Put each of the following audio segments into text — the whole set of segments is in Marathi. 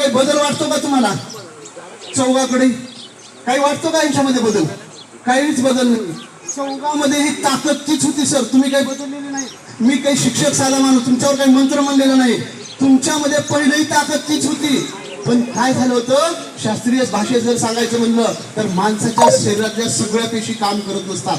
काही बदल वाटतो का तुम्हाला? चौघाकडे? काही वाटतो का यांच्यामध्ये बदल? काहीच बदल नाही. चौघामध्ये ही ताकद तीच होती सर. तुम्ही काही बदललेली नाही. मी काही शिक्षक साधा माणूस तुमच्यावर काही मंत्र म्हणलेलं नाही. तुमच्यामध्ये पहिलेही ताकद तीच होती. पण काय झालं होतं? शास्त्रीय भाषेत जर सांगायचं म्हणलं तर माणसाच्या शरीरातल्या सगळ्या पेशी काम करत नसतात.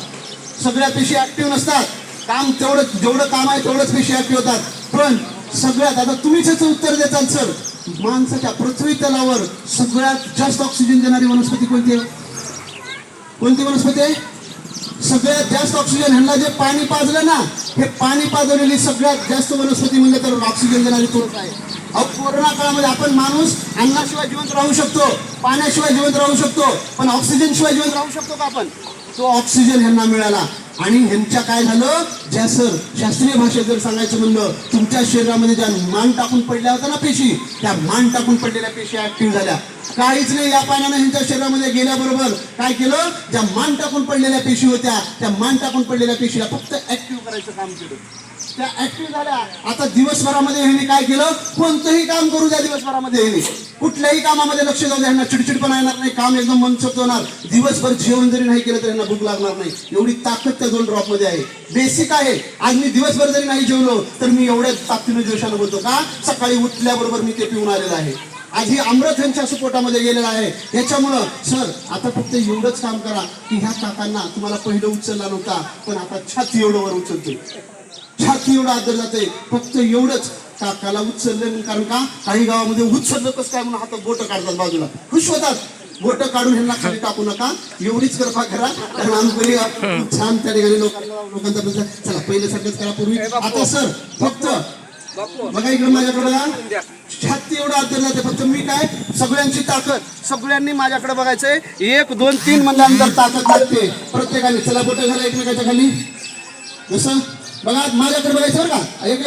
सगळ्या पेशी ऍक्टिव्ह नसतात. काम तेवढं जेवढं काम आहे तेवढंच पेशी ऍक्टिव्ह होतात. पण सगळ्यात आता तुम्हीच याचं उत्तर देताल सर. माणसाच्या पृथ्वी तलावर सगळ्यात जास्त ऑक्सिजन देणारी वनस्पती कोणती आहे? कोणती वनस्पती आहे? सगळ्यात जास्त ऑक्सिजन ह्यांना जे पाणी पाजलं ना हे पाणी पाजवलेली सगळ्यात जास्त वनस्पती म्हणजे तर ऑक्सिजन देणारी तोच आहे अहो कोरोना काळामध्ये आपण माणूस अन्नाशिवाय जिवंत राहू शकतो पाण्याशिवाय जिवंत राहू शकतो पण ऑक्सिजन शिवाय जिवंत राहू शकतो का आपण? तो ऑक्सिजन ह्यांना मिळाला. आणि ह्यांच्या काय झालं? ज्या सर शास्त्रीय भाषेत जर सांगायचं म्हणलं तुमच्या शरीरामध्ये ज्या मान टाकून पडल्या होत्या ना पेशी त्या मान टाकून पडलेल्या पेशी ऍक्टिव्ह झाल्या. काहीच नाही या पाण्यानं ह्यांच्या शरीरामध्ये गेल्याबरोबर काय केलं? ज्या मान टाकून पडलेल्या पेशी होत्या त्या मान टाकून पडलेल्या पेशीला फक्त ऍक्टिव्ह करायचं काम केलं. त्या ऍक्टिव्ह झाल्या. आता दिवसभरामध्ये ह्याने काय केलं? कोणतंही काम करू द्या दिवसभरामध्ये ह्याने. कुठल्याही कामामध्ये लक्ष जाऊ द्या ह्यांना चिडचिडपणा येणार नाही काम एकदम मनसोक्त होणार. दिवसभर जेवण जरी नाही केलं तर ह्यांना भूक लागणार नाही. एवढी ताकद त्या दोन ड्रॉपमध्ये आहे. बेसिक आहे. आज मी दिवसभर जरी नाही जेवलो तर मी एवढ्या ताकदीने दिवसाला बोलतो का? सकाळी उठल्याबरोबर मी ते पिऊन आलेलं आहे. आज ही अमृत यांच्या सुपोटामध्ये गेलेलं आहे. याच्यामुळं सर आता फक्त एवढंच काम करा की ह्या काकांना तुम्हाला पहिलं उचलला नव्हता पण आता छाती एवढं वर उचलते छाती एवढं आदर जाते फक्त एवढंच काकाला उचललं. कारण का? काही गावामध्ये उचललं कसं काय म्हणून हातात बोट काढतात बाजूला. खुश होतात. बोट काढून ह्यांना खाली टाकू नका. एवढीच कृपा करा. कारण आम्ही छान त्या ठिकाणी लोकांना लोकांचा प्रश्न चला पहिले सारखंच करा पूर्वी. आता सर फक्त बघा इकडे माझ्याकडे छाती एवढं आदर जाते फक्त मी काय? सगळ्यांची ताकद. सगळ्यांनी माझ्याकडे बघायचंय. एक दोन तीन म्हणल्यानंतर ताकद लागते. प्रत्येकाने चला बोट घाला एकमेकाच्या खाली. जसं बघा माझ्याकडे बघायचं बरं का? एक